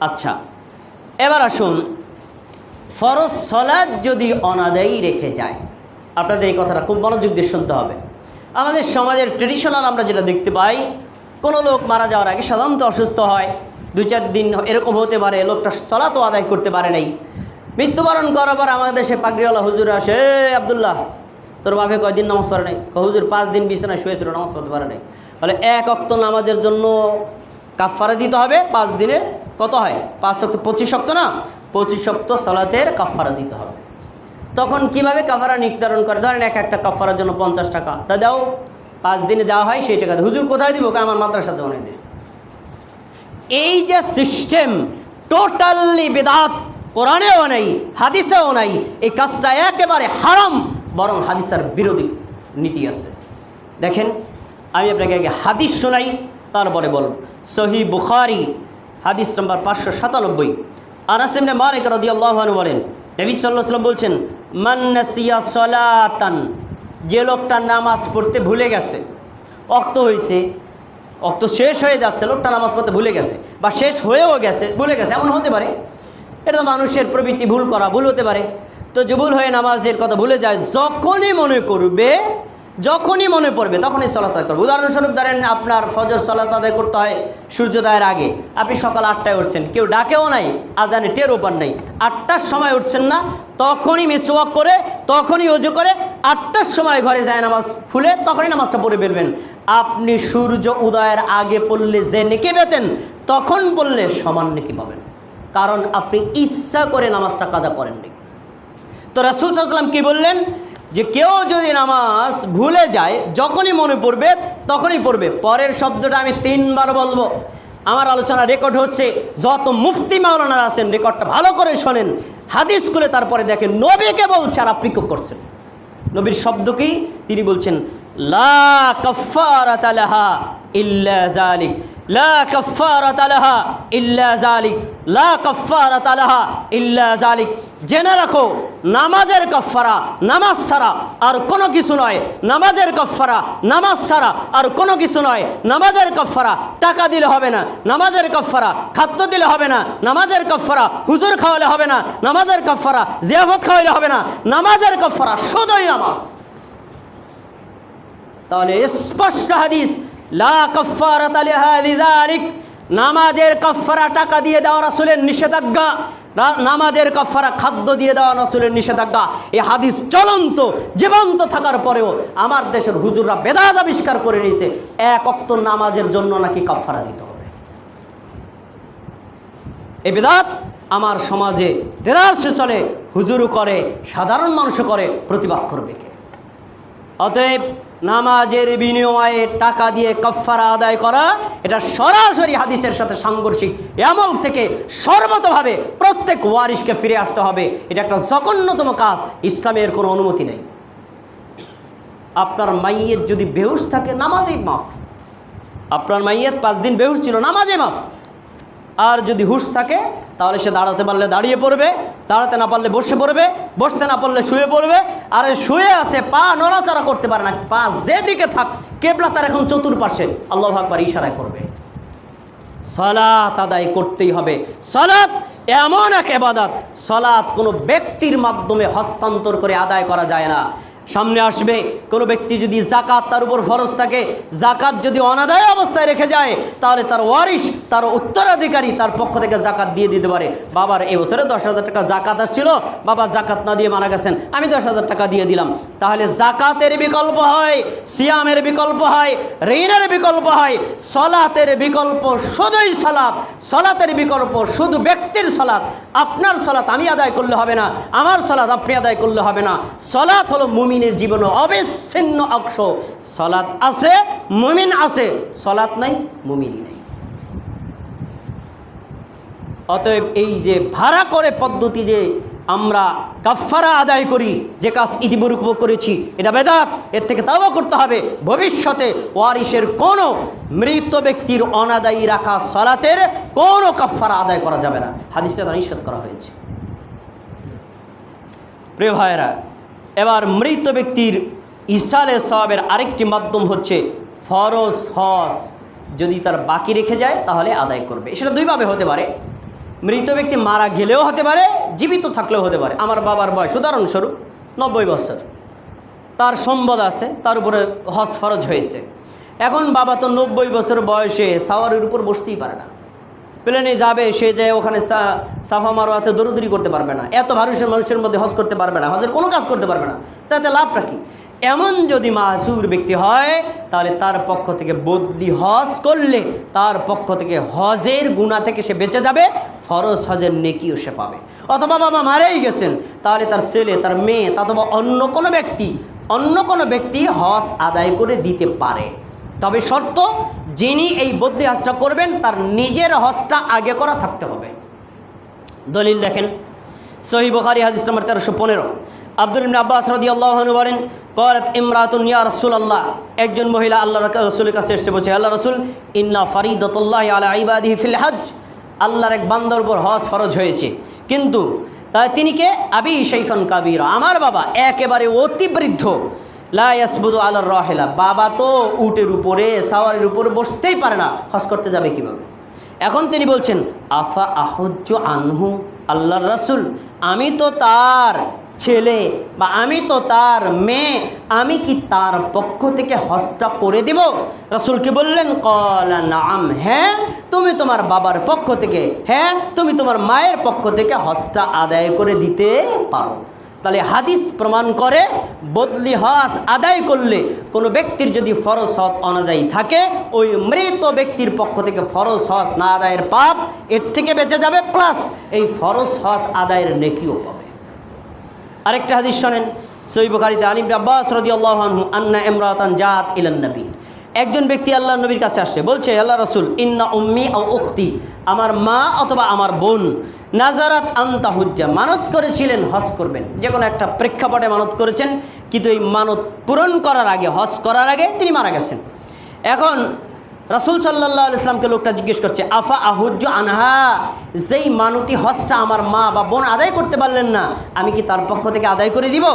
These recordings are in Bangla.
আচ্ছা এবার আসুন, ফরজ সলাদ যদি অনাদায়ী রেখে যায়, আপনাদের এই কথাটা খুব মনোযোগ দিয়ে শুনতে হবে। আমাদের সমাজের ট্রেডিশনাল আমরা যেটা দেখতে পাই, কোনো লোক মারা যাওয়ার আগে সাধারণত অসুস্থ হয়, দু চার দিন এরকম হতে পারে, লোকটা সলাতও আদায় করতে পারে নাই। মৃত্যুবরণ করার পর আমাদের দেশে পাগড়িওয়ালা হুজুর আসে "এ আবদুল্লাহ, তোর বাপে কয়দিন নামাজ পড়ে নাই? হুজুর, পাঁচ দিন বিছানায় শুয়েছিল নামাজ পড়তে পারে নাই। বলে, এক অক্ত নামাজের জন্য কাফারা দিতে হবে, পাঁচ দিনে কত হয়? পাঁচ শক্ত, পঁচিশ শক্ত না? পঁচিশ শক্ত সলাতের কাফারা দিতে হবে। তখন কীভাবে কাফারা নির্ধারণ করে? ধরেন এক একটা কাফারার জন্য পঞ্চাশ টাকা। তা দাও। পাঁচ দিনে দেওয়া হয় সেই টাকা হুজুর কোথায় দিব? আমার মাদ্রাসা জমানে দিন এই যে সিস্টেম টোটালি বেদাত, কোরআনেও নাই, হাদিসেও নাই, এই কাজটা একেবারে হারাম, বরং হাদিসার বিরোধী নীতি আছে। দেখেন, আমি আপনাকে আগে হাদিস শোনাই, তারপরে বলব। সহি বুখারি হাদিস নম্বর পাঁচশো সাতানব্বই। আর আসেমনে আনাসিমনে মালিক রদিয়াল্লাহানু বলেন, নবী সাল্লাহ সাল্লাম বলছেন মান্নাসিয়া সলাতান যে লোকটা নামাজ পড়তে ভুলে গেছে, অক্ত হয়েছে অক্ত শেষ হয়ে যাচ্ছে, লোকটা নামাজ পড়তে ভুলে গেছে বা শেষ হয়েও গেছে, ভুলে গেছে, এমন হতে পারে। এটা তো মানুষের প্রবৃত্তি, ভুল করা ভুল হতে পারে। তো ভুল হয়ে নামাজের কথা ভুলে যায়, যখনই মনে করবে যখনই মনে পড়বে, তখনই সলাত আদায় করবে। উদাহরণস্বরূপ ধরেন আপনার ফজর সলাত আদায় করতে হয় সূর্যোদয়ের আগে। আপনি সকাল আটটায় উঠছেন, কেউ ডাকেও নাই, আজানে টের ওপার নাই। আটটার সময় উঠছেন না, তখনই মিসওয়াক করে, তখনই অজু করে, আটটার সময় ঘরে যায় নামাজ খুলে তখনই নামাজটা পড়ে ফেলবেন। আপনি সূর্য উদয়ের আগে পড়লে যে নেকে পেতেন, তখন পড়লে সমান নেকি পাবেন। কারণ আপনি ইচ্ছা করে নামাজটা কাজা করেননি। তো রাসুল সাল্লাম কি বললেন? যে কেউ যদি নামাজ ভুলে যায়, যখনই মনে পড়বে, তখনই পড়বে। পরের শব্দটা আমি তিনবার বলব। আমার আলোচনা রেকর্ড হচ্ছে, যত মুফতি মাওলানারা আছেন রেকর্ডটা ভালো করে শোনেন। হাদিস করে তারপরে দেখেন, নবীকে বলছে আর আপনি করছেন? নবীর শব্দ কি? তিনি বলছেন লা কাফারাত লাহা ইল্লা লা কাফারাত লাহা ইল্লা লা কাফারাত লাহা ইল্লা জালিক জেনে রাখো, নামাজের কফারা নামাজ ছাড়া আর কোনো কিছু নয়। নামাজের কফারা নামাজ ছাড়া আর কোনো কিছু নয়। নামাজের কফারা টাকা দিলে হবে না। নামাজের কফারা খাদ্য দিলে হবে না। নামাজের কফারা হুজুর খাওয়ালে হবে না। নামাজের কফারা জিয়াফত খাওয়াইলে হবে না। নামাজের কফারা শুধুই নামাজ। তাহলে স্পষ্ট হাদিস, লা নামাজের কফারা টাকা দিয়ে দেওয়া রাসূলের নিষেধাজ্ঞা নামাজের কফারা খাদ্য দিয়ে দেওয়া রাসূলের নিষেধাজ্ঞা, এই হাদিস চলন্ত, জীবন্ত থাকার পরেও আমার দেশের হুজুররা বেদাত আবিষ্কার করে নিয়েছে, এক অক্ত নামাজের জন্য নাকি কফারা দিতে এই বেদাত আমার সমাজে দেদারসে চলে, হুজুরও করে, সাধারণ মানুষও করে, প্রতিবাদ করবে কে? অতএব নামাজের বিনিময়ে টাকা দিয়ে কফারা আদায় করা, এটা সরাসরি হাদিসের সাথে সাংঘর্ষিক। এমন থেকে সর্বতভাবে প্রত্যেক ওয়ারিশকে ফিরে আসতে হবে। এটা একটা জঘন্যতম কাজ, ইসলামের কোনো অনুমতি নেই। আপনার মাইয়ের যদি বেহুশ থাকে, নামাজেই মাফ। আপনার মাইয়ের পাঁচ দিন বেহুশ ছিল নামাজে মাফ। আর যদি হুশ থাকে, তাহলে সে দাঁড়াতে পারলে দাঁড়িয়ে পড়বে, দাঁড়াতে না পারলে বসে পড়বে, বসতে না পারলে শুয়ে পড়বে, আর শুয়ে আছে, পা নড়াচড়া করতে পারে না, পা যেদিকে থাক, কেবলা তার এখন চতুর্পাশে, আল্লাহ আকবার ইশারায় করবে। সলাত আদায় করতেই হবে। সলাৎ এমন এক এবাদাত। সলাৎ কোনো ব্যক্তির মাধ্যমে হস্তান্তর করে আদায় করা যায় না। সামনে আসবে। কোনো ব্যক্তি যদি জাকাত তার উপর ফরজ থাকে জাকাত যদি অনাদায় অবস্থায় রেখে যায়, তাহলে তার ওয়ারিশ, তার উত্তরাধিকারী তার পক্ষ থেকে জাকাত দিয়ে দিতে পারে। বাবার এবছরে দশ হাজার টাকা জাকাত আসছিল, বাবা জাকাত না দিয়ে মারা গেছেন, আমি দশ হাজার টাকা দিয়ে দিলাম। তাহলে জাকাতের বিকল্প হয়, সিয়ামের বিকল্প হয়, ঋণের বিকল্প হয়, সলাতের বিকল্প শুধুই সলাৎ। সলাতের বিকল্প শুধু ব্যক্তির সলাৎ। আপনার সলাৎ আমি আদায় করলে হবে না, আমার সলাৎ আপনি আদায় করলে হবে না। সলাৎ হলো মুমিনের জীবনে অবিচ্ছিন্ন অংশ। সলাৎ আছে, মুমিন আছে। সলাৎ নাই, মুমিনই নেই। অতএব এই যে ভাড়া করে পদ্ধতি যে আমরা কাফারা আদায় করি, যে কাজ ইতিপূর্ব করেছি, এটা বেদাত। এর থেকে তাও করতে হবে। ভবিষ্যতে ওয়ারিসের কোনো মৃত ব্যক্তির অনাদায়ী রাখা সলাতের কোনো কাফারা আদায় করা যাবে না। হাদিসে তা নিষেধ করা হয়েছে। প্রিয় ভাইয়েরা এবার মৃত ব্যক্তির ইসালে সবের আরেকটি মাধ্যম হচ্ছে ফরজ হস যদি তার বাকি রেখে যায়, তাহলে আদায় করবে। সেটা দুইভাবে হতে পারে। মৃত ব্যক্তি মারা গেলেও হতে পারে, জীবিত থাকলেও হতে পারে। আমার বাবার বয়স উদাহরণস্বরূপ নব্বই বছর। তার সম্পদ আছে, তার উপরে হজ ফরজ হয়েছে। এখন বাবা তো নব্বই বছর বয়সে সাওয়ারের উপর বসতেই পারে না। প্লেনে যাবে, সে যে ওখানে সাফা মারোয়াতে দৌড়দৌড়ি করতে পারবে না। এত মানুষের মানুষের মধ্যে হজ করতে পারবে না, হজের কোনো কাজ করতে পারবে না। তাতে লাভটা কি? এমন যদি মাসুর ব্যক্তি হয়, তাহলে তার পক্ষ থেকে বদলি হজ করলে, তার পক্ষ থেকে হজের গুণা থেকে সে বেঁচে যাবে, ফরজ হজের নেকিও সে পাবে। অথবা বাবা মারেই গেছেন, তাহলে তার ছেলে, তার মেয়ে, অথবা অন্য কোনো ব্যক্তি, অন্য কোনো ব্যক্তি হজ আদায় করে দিতে পারে। তবে শর্ত, যিনি এই বদলি হজটা করবেন, তার নিজের হজটা আগে করা থাকতে হবে। দলিল দেখেন, সহি বুখারি হাদিস নম্বর তেরোশো পনেরো। আব্দুল ইবনে আব্বাস আল্লাহনু বলেন করাত ইমরাতুন রসুল আল্লাহ একজন মহিলা আল্লাহ রসুলের কাছে এসে বলছে, আল্লাহ রসুল, ইন্না ফরিদতুল্লাহ আলা ইবাদিহি ফিল হজ আল্লাহর এক বান্দার উপর হজ ফরজ হয়েছে। কিন্তু তিনি কে? আবি সেইখন কাবির। আমার বাবা একেবারে অতি বৃদ্ধ। লাসবুদু আল্লাহর রহেলা। বাবা তো উটের উপরে, সাওয়ারের উপরে বসতেই পারে না। হজ করতে যাবে কীভাবে? এখন তিনি বলছেন, আফা আহজ্য আনহু আল্লাহর রাসুল। আমি তো তার ছেলে বা আমি তো তার মেয়ে। আমি কি তার পক্ষ থেকে হজটা করে দিব? রাসুল কি বললেন, কলা নাম হ্যাঁ তুমি তোমার বাবার পক্ষ থেকে হ্যাঁ তুমি তোমার মায়ের পক্ষ থেকে হজটা আদায় করে দিতে পারো। তাহলে হাদিস প্রমাণ করে বদলি হজ আদায় করলে কোনো ব্যক্তির যদি ফরজ হজ অনাদায়ী থাকে, ওই মৃত ব্যক্তির পক্ষ থেকে ফরজ হজ না আদায়ের পাপ এর থেকে বেঁচে যাবে, প্লাস এই ফরজ হজ আদায়ের নেকিও পাবে। আরেকটা হাদিস শোনেন, সই বুখারিতে আলিম আব্বাস রদি আল্লাহ আন্না ইমরাতান জাত ইলান নবী। একজন ব্যক্তি আল্লাহ নবীর কাছে আসছে, বলছে, আল্লাহ রসুল, ইন্না উম্মি ও উক্তি আমার মা অথবা আমার বোন, নাজারাত আন্তাহুজ্জা মানত করেছিলেন, হজ করবেন। যে কোনো একটা প্রেক্ষাপটে মানত করেছেন, কিন্তু এই মানত পূরণ করার আগে, হজ করার আগে তিনি মারা গেছেন। এখন রাসুল সাল্লাহ ইসলামকে লোকটা জিজ্ঞেস করছে, আফা আহুজ্জ আনহা? যেই মানতি হজটা আমার মা বা বোন আদায় করতে পারলেন না, আমি কি তার পক্ষ থেকে আদায় করে দিব?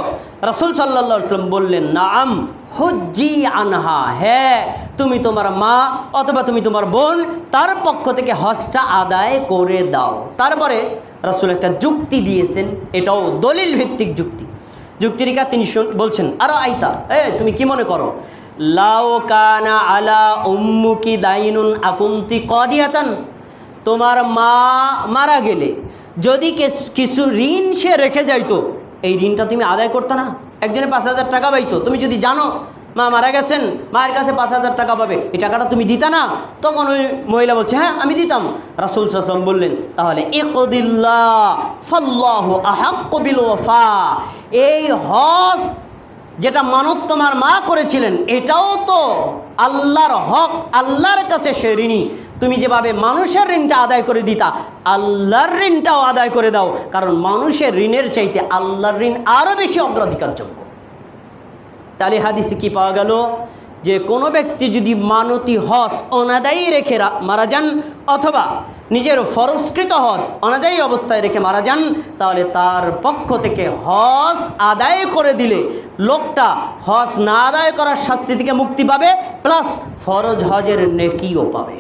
রাসুল সাল্লাহ ইসলাম বললেন না আম হুজ্জি আনহা। হ্যাঁ তুমি তোমার মা অথবা তুমি তোমার বোন তার পক্ষ থেকে হজটা আদায় করে দাও। তারপরে রাসুল একটা যুক্তি দিয়েছেন, এটাও দলিল ভিত্তিক যুক্তি। যুক্তিরিকা তিনি বলছেন, আরও আইতা এ তুমি কি মনে করো লাও কানা আলা উম্মুকি দাইনুন আকুন্তি কদিয়াতান। তোমার মা মারা গেলে যদি কিছু ঋণ সে রেখে যাইতো, এই ঋণটা তুমি আদায় করতে না? একজনে পাঁচ হাজার টাকা পাইতো, তুমি যদি জানো, মা মারা গেছেন, মায়ের কাছে পাঁচ হাজার টাকা পাবে, এই টাকাটা তুমি দিতা না? তখন ওই মহিলা বলছে হ্যাঁ আমি দিতাম। রাসুল সাল্লাম বললেন, তাহলে একদিল্লাহ ফাল্লাহ আহাক্ক বিল ওয়াফা। এই হজ যেটা মানত তোমার মা করেছিলেন, এটাও তো আল্লাহর হক, আল্লাহর কাছে সে ঋণী। তুমি যেভাবে মানুষের ঋণটা আদায় করে দিতা, আল্লাহর ঋণটাও আদায় করে দাও, কারণ মানুষের ঋণের চাইতে আল্লাহর ঋণ আরও বেশি অগ্রাধিকারযোগ্য। তাহলে হাদিসে কি পাওয়া গেল? যে কোনো ব্যক্তি যদি মানতি হস অনাদায়ী রেখে মারা যান অথবা নিজের ফরস্কৃত হজ অনাদায়ী অবস্থায় রেখে মারা যান, তাহলে তার পক্ষ থেকে হস আদায় করে দিলে লোকটা হজ না আদায় করার শাস্তি থেকে মুক্তি পাবে, প্লাস ফরজ হজের নেকিও পাবে।